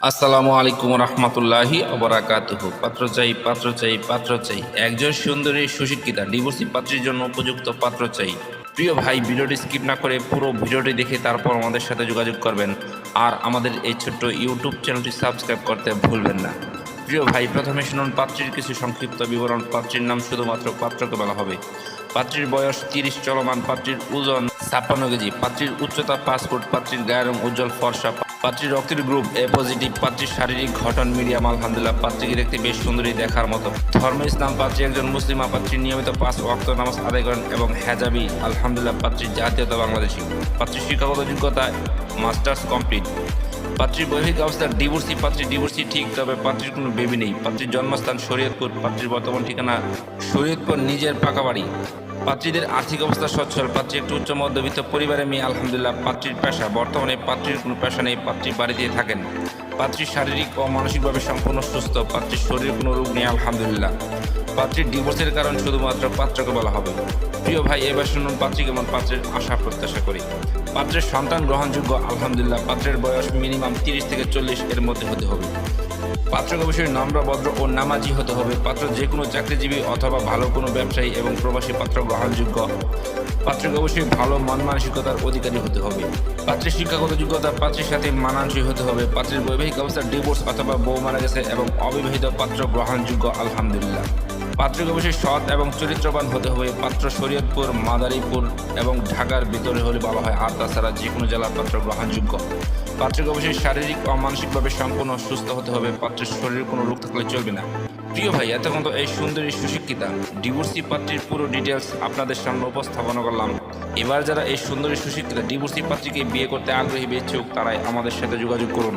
আসসালামু আলাইকুম রহমতুল্লাহি অবরাকাতুহু পাত্র চাই পাত্র চাই পাত্র চাই একজন সুন্দরী, সুশিক্ষিতা, ডিভোর্সি পাত্রীর জন্য উপযুক্ত পাত্র চাই প্রিয় ভাই, ভিডিওটি স্কিপ না করে পুরো ভিডিওটি দেখে তারপর আমাদের সাথে যোগাযোগ করবেন। আর আমাদের এই ছোট্ট ইউটিউব চ্যানেলটি সাবস্ক্রাইব করতে ভুলবেন না। প্রিয় ভাই, প্রথমে শুনুন পাত্রীর কিছু সংক্ষিপ্ত বিবরণ। পাত্রীর নাম শুধুমাত্র পাত্রকে বলা হবে। পাত্রীর বয়স তিরিশ, চলমান। পাত্রীর ওজন ছাপ্পান্ন কেজি। পাত্রীর উচ্চতা পাসপোর্ট পাত্রীর গায়ের উজ্জ্বল, ফর্সা। পাত্রীর রক্তের গ্রুপ এ পজিটিভ পাত্রীর শারীরিক গঠন, মিডিয়াম, আলহামদুলিল্লাহ। পাত্রীকে দেখতে বেশ সুন্দরী দেখার মতো। ধর্ম ইসলাম, পাত্রী একজন মুসলিমা পাত্রী নিয়মিত পাঁচ ওয়াক্ত নামাজ আদায় করেন এবং হেজাবি, আলহামদুলিল্লাহ পাত্রীর জাতীয়তা বাংলাদেশি। পাত্রীর শিক্ষাগত যোগ্যতা মাস্টার্স কমপ্লিট। পাত্রীর বৈবাহিক অবস্থা, ডিভোর্সি পাত্রী ডিভোর্সি ঠিক, তবে পাত্রীর কোনো বেবি নেই। পাত্রীর জন্মস্থান শরীয়তপুর, পাত্রীর বর্তমান ঠিকানা শরীয়তপুর, নিজের পাকা বাড়ি। পাত্রীদের আর্থিক অবস্থা সচ্ছল। পাত্রী একটু উচ্চ মধ্যবিত্ত পরিবারের মেয়ে, আলহামদুলিল্লাহ, পাত্রীর পেশা। বর্তমানে পাত্রীর কোনো পেশা নেই, পাত্রী বাড়িতে থাকেন। পাত্রী শারীরিক ও মানসিকভাবে সম্পূর্ণ সুস্থ, পাত্রীর শরীরে কোনো রোগ নেই, আলহামদুলিল্লাহ। পাত্রীর ডিভোর্সের কারণ শুধুমাত্র পাত্রকে বলা হবে প্রিয় ভাই, এবার শুনুন পাত্রী কেমন পাত্রের আশা প্রত্যাশা করি। পাত্রের সন্তান গ্রহণযোগ্য, আলহামদুলিল্লাহ, পাত্রের বয়স মিনিমাম তিরিশ থেকে চল্লিশ এর মধ্যে হতে হবে। পাত্রকে অবশ্যই নম্র, ভদ্র ও নামাজি হতে হবে। পাত্র যে কোনো চাকরিজীবী অথবা ভালো কোনো ব্যবসায়ী এবং প্রবাসী পাত্র গ্রহণযোগ্য। পাত্রকে অবশ্যই ভালো মন মানসিকতার অধিকারী হতে হবে। পাত্রের শিক্ষাগত যোগ্যতা পাত্রের সাথে মানানসই হতে হবে। পাত্রের বৈবাহিক অবস্থা, ডিভোর্স অথবা বউ মারা গেছে এবং অবিবাহিত পাত্র গ্রহণযোগ্য, আলহামদুলিল্লাহ। পাত্রকে অবশ্যই সৎ এবং চরিত্রবান হতে হবে। পাত্র শরীয়তপুর, মাদারীপুর এবং ঢাকার ভিতরে হলে বলা হয়। আর তাছাড়া যে কোনো জেলার পাত্র গ্রহণযোগ্য। পাত্রকে অবশ্যই শারীরিক ও মানসিকভাবে সম্পূর্ণ সুস্থ হতে হবে। পাত্রের শরীরে কোনো রোগ থাকলে চলবে না। প্রিয় ভাই এতক্ষণ তো এই সুন্দরী সুশিক্ষিতা, ডিভোর্সি পাত্রীর পুরো ডিটেলস আপনাদের সামনে উপস্থাপনা করলাম। এবার যারা এই সুন্দরী সুশিক্ষিতা, ডিভোর্সি পাত্রীকে বিয়ে করতে আগ্রহী ইচ্ছুক তারাই আমাদের সাথে যোগাযোগ করুন।